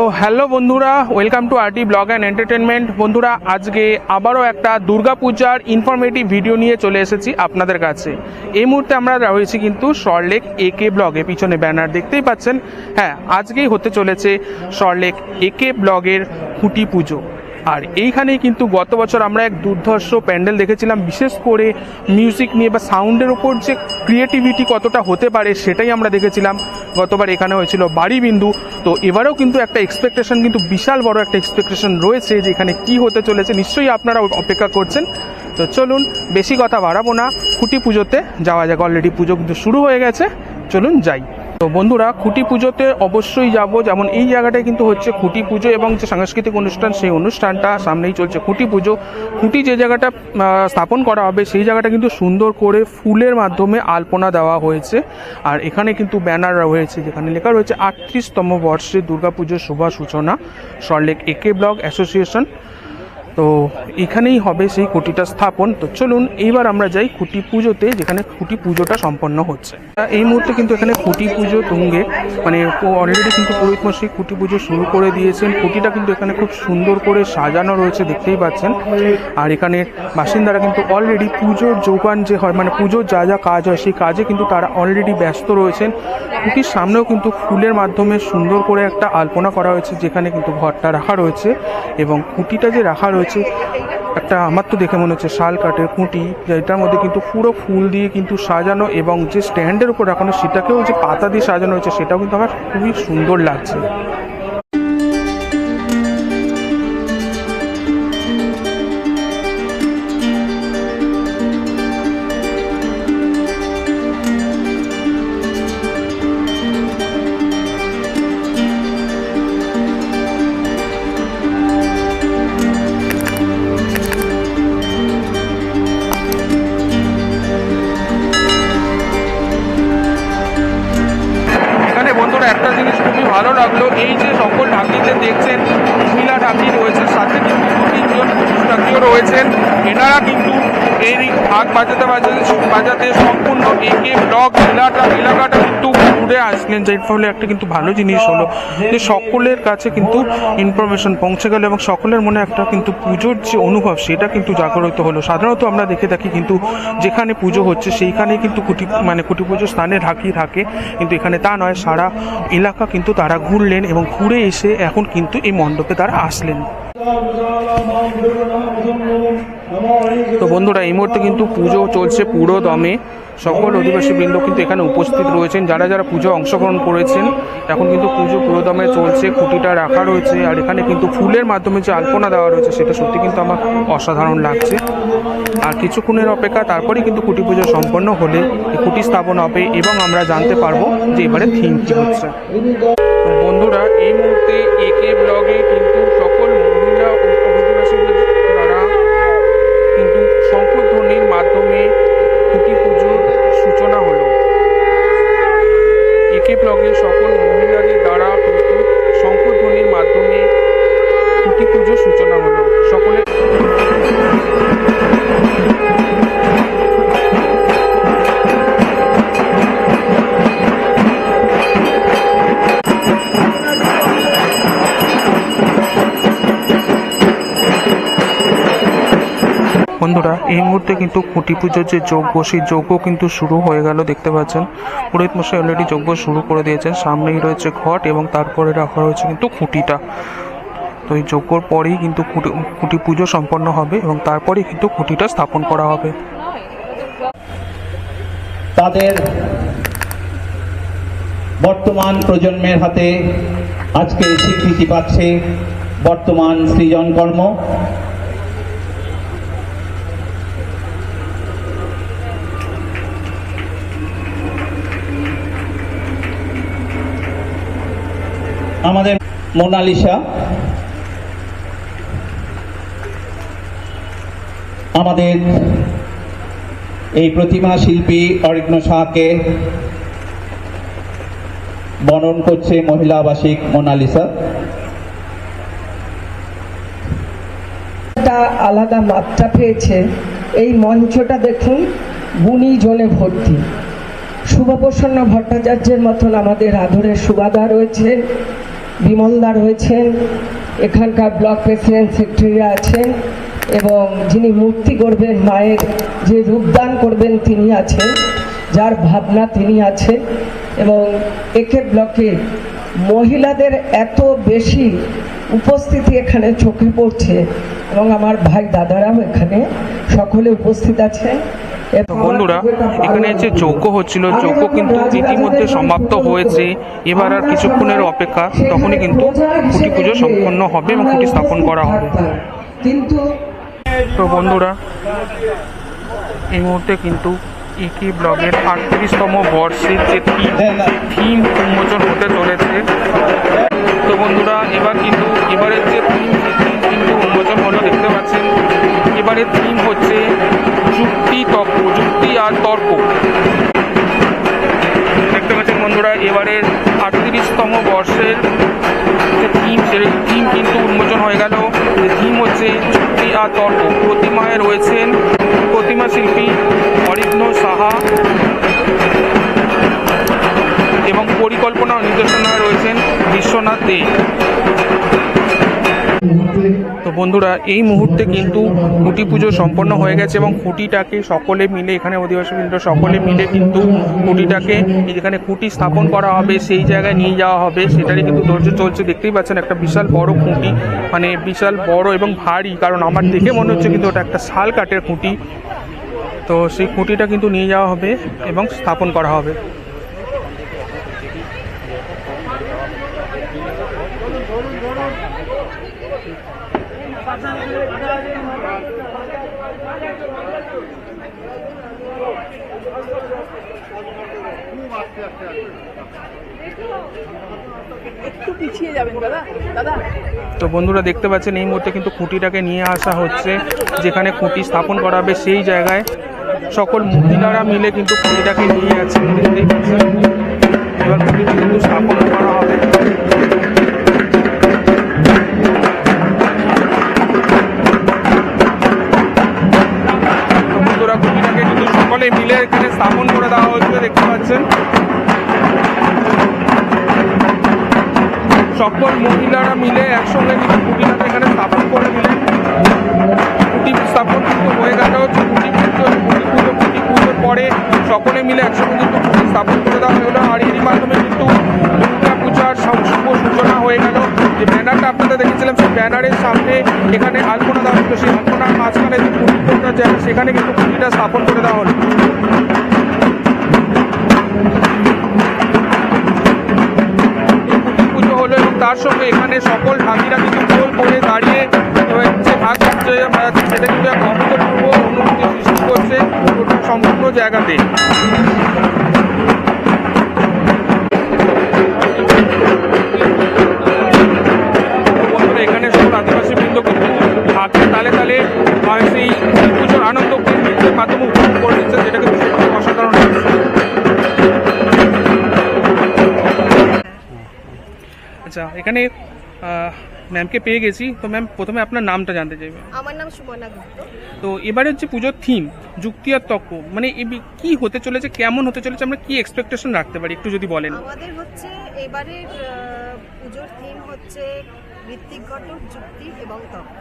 তো হ্যালো বন্ধুরা welcome to RT blog and entertainment বন্ধুরা, আজকে আবারও একটা দুর্গাপূজার ইনফরমেটিভ ভিডিও নিয়ে চলে এসেছি আপনাদের কাছে। এই মুহূর্তে আমরা রয়েছি কিন্তু সরলেক এ কে ব্লগে পিছনে ব্যানার দেখতেই পাচ্ছেন? হ্যাঁ আজকেই হতে চলেছে সরলেক এ কে ব্লগের খুঁটি পুজো। আর এইখানেই কিন্তু গত বছর আমরা এক দুর্ধর্ষ প্যান্ডেল দেখেছিলাম, বিশেষ করে মিউজিক নিয়ে বা সাউন্ডের ওপর যে ক্রিয়েটিভিটি কতটা হতে পারে সেটাই আমরা দেখেছিলাম। গতবার এখানে হয়েছিল বাড়ি বিন্দু। তো এবারেও কিন্তু একটা এক্সপেকটেশন কিন্তু বিশাল বড় একটা এক্সপেকটেশন রয়েছে যে এখানে কি হতে চলেছে। নিশ্চয়ই আপনারা অপেক্ষা করছেন। তো চলুন, বেশি কথা বাড়াবো না। খুঁটি পুজোতে যাওয়া যাক। অলরেডি পুজো কিন্তু শুরু হয়ে গেছে। চলুন যাই। তো বন্ধুরা খুঁটি পুজোতে অবশ্যই যাব। যেমন এই জায়গাটায় কিন্তু হচ্ছে খুঁটি পুজো এবং যে সাংস্কৃতিক অনুষ্ঠান, সেই অনুষ্ঠানটা সামনেই চলছে। খুঁটি পুজো, খুঁটি যে জায়গাটা স্থাপন করা হবে, সেই জায়গাটা কিন্তু সুন্দর করে ফুলের মাধ্যমে আলপনা দেওয়া হয়েছে। আর এখানে কিন্তু ব্যানার রয়েছে, যেখানে লেখা রয়েছে আটত্রিশতম বর্ষে দুর্গাপুজোর শুভ সূচনা সরলেক একে ব্লক অ্যাসোসিয়েশন। তো এখানেই হবে সেই খুঁটিটা স্থাপন। তো চলুন এইবার আমরা যাই খুঁটি পুজোতে, যেখানে খুঁটি পুজোটা সম্পন্ন হচ্ছে। এই মুহূর্তে কিন্তু এখানে খুঁটি পুজো তুঙ্গে। মানে অলরেডি কিন্তু পুরোহিত মশাই খুঁটি পুজো শুরু করে দিয়েছেন। খুঁটিটা কিন্তু এখানে খুব সুন্দর করে সাজানো রয়েছে, দেখতেই পাচ্ছেন। আর এখানে বাসিন্দারা কিন্তু অলরেডি পুজোর যোগান যে হয় মানে পুজোর যা যা কাজ হয়, সেই কাজে কিন্তু তারা অলরেডি ব্যস্ত রয়েছেন। খুঁটির সামনেও কিন্তু ফুলের মাধ্যমে সুন্দর করে একটা আলপনা করা হয়েছে, যেখানে কিন্তু ঘরটা রাখা রয়েছে। এবং খুঁটিটা যে রাখা রয়েছে একটা আমার তো দেখে মনে হচ্ছে শাল কাঠের খুঁটি, যেটার মধ্যে কিন্তু পুরো ফুল দিয়ে কিন্তু সাজানো এবং যে স্ট্যান্ডের উপর রাখানো, সেটাকেও যে পাতা দিয়ে সাজানো হয়েছে, সেটাও কিন্তু আমার খুবই সুন্দর লাগছে। বাজাতে সম্পূর্ণ একে ব্লক এলাকা এলাকাটা কিন্তু ঘুরে আসলেন। যার ফলে একটা কিন্তু ভালো জিনিস হলো যে সকলের কাছে কিন্তু ইনফরমেশন পৌঁছে গেল এবং সকলের মনে একটা কিন্তু পুজোর যে অনুভব, সেটা কিন্তু জাগ্রত হলো। সাধারণত আমরা দেখে থাকি কিন্তু যেখানে পুজো হচ্ছে সেইখানে কিন্তু কুটি মানে কুটি পুজোর স্থানে ঢাকি থাকে। কিন্তু এখানে তা নয়, সারা এলাকা কিন্তু তারা ঘুরলেন এবং ঘুরে এসে এখন কিন্তু এই মণ্ডপে তারা আসলেন। বন্ধুরা, এই মুহূর্তে কিন্তু পুজো চলছে পুরো দমে। সকল অধিবাসী বৃন্দ কিন্তু এখানে উপস্থিত রয়েছেন। যারা যারা পুজো অংশগ্রহণ করেছেন, এখন কিন্তু পুজো পুরো দমে চলছে, খুঁটিটা রাখা রয়েছে, আর এখানে কিন্তু ফুলের মাধ্যমে যে আলপনা দেওয়া রয়েছে, সেটা সত্যি কিন্তু আমার অসাধারণ লাগছে। আর কিছুক্ষণের অপেক্ষা, তারপরেই কিন্তু কুটি পুজো সম্পন্ন হলে খুঁটি স্থাপন হবে এবং আমরা জানতে পারব যে এবারে থিম কী হচ্ছে। বন্ধুরা, এই মুহূর্তে একে ব্লগে কিন্তু সকল মহিলা অধিবাসীদের দ্বারা কিন্তু শঙ্খধ্বনির মাধ্যমে খুঁটি পুজোর সূচনা হলো একে বন্ধুরা, এই মুহূর্তে কিন্তু খুঁটি পুজোর যে যজ্ঞ, সেই যজ্ঞ কিন্তু শুরু হয়ে গেল, দেখতে পাচ্ছেন। পুরোহিত মশাই অলরেডি যজ্ঞ শুরু করে দিয়েছেন। সামনেই রয়েছে ঘট এবং তারপরে রাখা রয়েছে কিন্তু খুঁটিটা তো এই যজ্ঞর পরেই কিন্তু খুঁটি পুজো সম্পন্ন হবে এবং তারপরেই কিন্তু খুঁটিটা স্থাপন করা হবে। তাদের বর্তমান প্রজন্মের হাতে আজকে স্বীকৃতি পাচ্ছে বর্তমান সৃজন আমাদের মোনালিসা, আমাদের এই প্রতিমা শিল্পী অরিগ্ন শাহকে বর্ণন করছে মহিলা আবাসিক মোনালিসা। আলাদা মাত্রা পেয়েছে। এই মঞ্চটা দেখুন, গুণী জনে ভর্তি। শুভপ্রসন্ন ভট্টাচার্যের মতন আমাদের আদরের সুবাদা রয়েছেন বিমলদা রয়েছেন এখানকার ব্লক প্রেসিডেন্ট সেক্রেটারি আছেন, এবং যিনি মূর্তি করবেন মায়ের যে রূপদান করবেন তিনি আছেন, যার ভাবনা তিনি আছেন, এবং একে ব্লকে মহিলাদের এত বেশি উপস্থিতি এখানে চোখে পড়ছে, এবং আমার ভাই দাদারাও এখানে সকলে উপস্থিত আছেন বন্ধুরা, এখানে যে যজ্ঞ হচ্ছিল যজ্ঞ কিন্তু ইতিমধ্যে সমাপ্ত হয়েছে। এবার আর কিছুক্ষণের অপেক্ষা, তখনই কিন্তু খুঁটি পুজো সম্পন্ন হবে এবং খুঁটি স্থাপন করা হবে। তো বন্ধুরা, এই মুহূর্তে কিন্তু ইকি ব্লগের আটত্রিশতম বর্ষের যে থিম উন্মোচন হতে চলেছে। তো বন্ধুরা, এবার কিন্তু, এবারের যে থিম কিন্তু উন্মোচন হলো, দেখতে পাচ্ছেন। এবারের থিম হচ্ছে যুক্তি তর্ক যুক্তি আর তর্ক। দেখতে পাচ্ছেন বন্ধুরা এবারের আটত্রিশতম বর্ষের থিম সেই থিম কিন্তু উন্মোচন হয়ে গেল। থিম হচ্ছে যুক্তি আর তর্ক। প্রতিমায় রয়েছেন প্রতিমা শিল্পী অরিত্ন সাহা এবং পরিকল্পনা নির্দেশনায় রয়েছেন বিশ্বনাথ দে। তো বন্ধুরা, এই মুহূর্তে কিন্তু খুঁটি পুজো সম্পন্ন হয়ে গেছে এবং খুঁটিটাকে সকলে মিলে, এখানে অধিবাসী বৃন্দ সকলে মিলে কিন্তু খুঁটিটাকে যেখানে খুঁটি স্থাপন করা হবে, সেই জায়গায় নিয়ে যাওয়া হবে, সেটারই কিন্তু ধৈর্য চলছে। দেখতেই পাচ্ছেন একটা বিশাল বড় খুঁটি মানে বিশাল বড় এবং ভারী, কারণ আমার দেখে মনে হচ্ছে কিন্তু ওটা একটা শাল কাঠের খুঁটি। তো সেই খুঁটিটা কিন্তু নিয়ে যাওয়া হবে এবং স্থাপন করা হবে। তো বন্ধুরা দেখতে পাচ্ছেন, এই মুহূর্তে কিন্তু খুঁটিটাকে নিয়ে আসা হচ্ছে, যেখানে খুঁটি স্থাপন করা হবে সেই জায়গায়। সকল মহিলারা মিলে কিন্তু খুঁটিটাকে নিয়ে যাচ্ছে এবার খুঁটিটা কিন্তু স্থাপন করা হবে। সকলে মিলে এখানে স্থাপন করে দেওয়া হচ্ছে দেখতে পাচ্ছেন। সকল মহিলারা মিলে একসঙ্গে কিন্তু খুঁটিটাকে এখানে স্থাপন করে দিলেন। খুঁটি স্থাপন কিন্তু হয়ে গেল খুঁটি পুজো খুঁটি পুজো খুঁটি পুজোর পরে সকলে মিলে একসঙ্গে কিন্তু খুঁটি স্থাপন করে দেওয়া হলো। আর এরই মাধ্যমে কিন্তু দুর্গা পূজার শুভ সূচনা হয়ে গেল। যে ব্যানারটা আপনাদের দেখেছিলাম সেই ব্যানারের সামনে এখানে আলপনা দেওয়া হতো সেই আলপনার মাঝখানে যে জায়গা সেখানে কিন্তু খুঁটিটা স্থাপন করে দেওয়া হলো। এবং তার সঙ্গে এখানে সকল ঢাকিরা কিন্তু গোল করে দাঁড়িয়ে যে ভাগ সেটা কিন্তু এক অভূতপূর্ব অনুভূতি সৃষ্টি করছে সম্পূর্ণ জায়গাতে। সেই পুজোর আনন্দকে নৃত্যের মাধ্যমে উপভোগ করে দিচ্ছে যেটা কিন্তু অসাধারণ আচ্ছা এখানে ম্যামকে পেয়ে গেছি। তো ম্যাম প্রথমে আপনার নামটা জানতে চাইবে। আমার নাম সুমনা গুপ্ত। তো এবারের যে পুজোর থিম যুক্তি আর তর্ক মানে কি হতে চলেছে কেমন হতে চলেছে আমরা কি এক্সপেকটেশন রাখতে পারি? একটু যদি বলেন। আমাদের হচ্ছে এবারের পুজোর থিম হচ্ছে ঋত্বিক ঘটক যুক্তি এবং তর্ক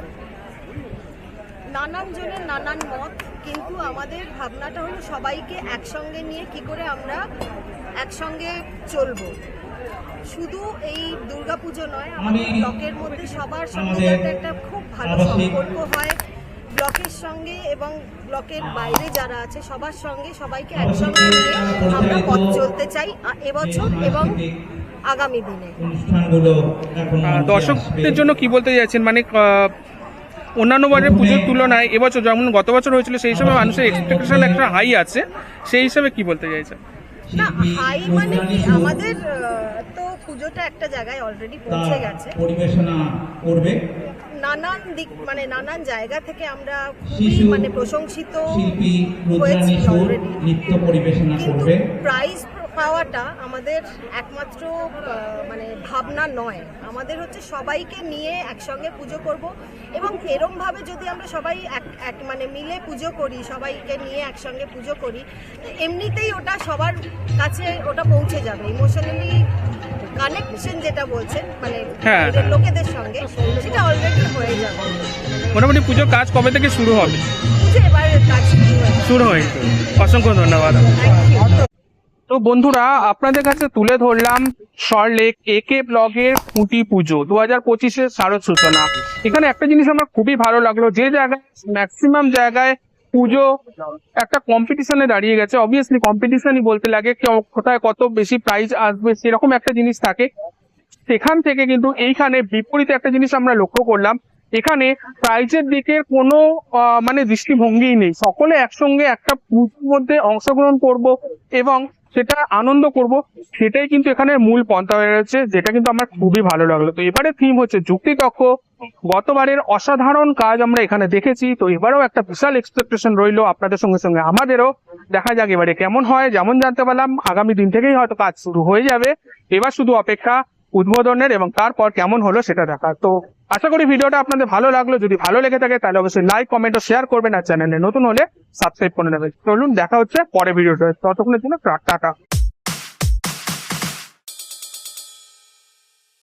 নানান জনের নানান মত কিন্তু আমাদের ভাবনাটা হলো সবাইকে একসঙ্গে নিয়ে কি করে আমরা একসঙ্গে চলবো। শুধু এই দুর্গাপুজো নয় আমাদের ব্লকের মধ্যে সবার সঙ্গে যাতে একটা খুব ভালো সম্পর্ক হয়। ব্লকের সঙ্গে এবং ব্লকের বাইরে যারা আছে সবার সঙ্গে সবাইকে একসঙ্গে নিয়ে আমরা পথ চলতে চাই এবছর এবং আগামী দিনে। দর্শকদের জন্য কি বলতে চাইছেন? মানে অন্যান্য বারের পুজোর তুলনায় এবছর যেমন গত বছর হয়েছিল সেই হিসাবে মানুষের এক্সপেকটেশন একটা হাই আছে। সেই হিসাবে কি বলতে চাইছে না হাই মানে কি? আমাদের তো পুজোটা একটা জায়গায় অলরেডি পৌঁছে গেছে। পরিবেশনা করবে? নানান দিক মানে নানান জায়গা থেকে আমরা খুবই মানে প্রশংসিত শিল্পী হয়েছি রুদ্রানী সুর অলরেডি নৃত্য পরিবেশনা করবে। প্রাইজ পাওয়াটা আমাদের একমাত্র মানে ভাবনা নয়। আমাদের হচ্ছে সবাইকে নিয়ে একসঙ্গে পুজো করব এবং এরমভাবে যদি আমরা সবাই এক এক মানে মিলে পুজো করি সবাইকে নিয়ে একসঙ্গে পুজো করি এমনিতেই ওটা সবার কাছে ওটা পৌঁছে যাবে। ইমোশনালি কানেকশন যেটা বলছেন মানে হ্যাঁ। লোকেদের সঙ্গে সেটা অলরেডি হয়ে যাবে। মোটামুটি পুজোর কাজ কবে থেকে শুরু হবে? পুজো এবার কাজ শুরু হয়েছে। অসংখ্য ধন্যবাদ। তো বন্ধুরা, আপনাদের কাছে তুলে ধরলাম সরলেক একে ব্লগের খুঁটি পুজো, দু হাজার পঁচিশের শারদ সূচনা। এখানে একটা জিনিস আমার খুবই ভালো লাগল, যে জায়গায় ম্যাক্সিমাম জায়গায় পুজো একটা কম্পিটিশনে দাঁড়িয়ে গেছে। অবভিয়াসলি কম্পিটিশনই বলতে লাগে কোথায় কত বেশি প্রাইজ আসবে, সেরকম একটা জিনিস থাকে। সেখান থেকে কিন্তু এইখানে বিপরীতে একটা জিনিস আমরা লক্ষ্য করলাম। এখানে প্রাইজের দিকে কোনো মানে দৃষ্টিভঙ্গিই নেই। সকলে একসঙ্গে একটা পুজোর মধ্যে অংশগ্রহণ করব এবং সেটা আনন্দ করব। সেটাই কিন্তু এখানে মূল পন্থা হয়ে রয়েছে যেটা কিন্তু আমার খুবই ভালো লাগল। তো এবারে থিম হচ্ছে যুক্তিতক্ক গতবারের অসাধারণ কাজ আমরা এখানে দেখেছি, তো এবারেও একটা বিশাল এক্সপেকটেশন রইল আপনাদের সঙ্গে সঙ্গে। আমাদেরও। দেখা যাক এবারে কেমন হয়, যেমন জানতে পারলাম, আগামী দিন থেকেই হয়তো কাজ শুরু হয়ে যাবে। এবার শুধু অপেক্ষা, উদ্বোধনের এবং তারপর কেমন হলো সেটা দেখার। তো আশা করি ভিডিওটা আপনাদের ভালো লাগল। যদি ভালো লেগে থাকে, তাহলে অবশ্যই লাইক কমেন্ট ও শেয়ার করবেন আর চ্যানেলে নতুন হলে সাবস্ক্রাইব করে নেবেন। চলুন, দেখা হচ্ছে পরে ভিডিওটা ততক্ষণের জন্য টাটা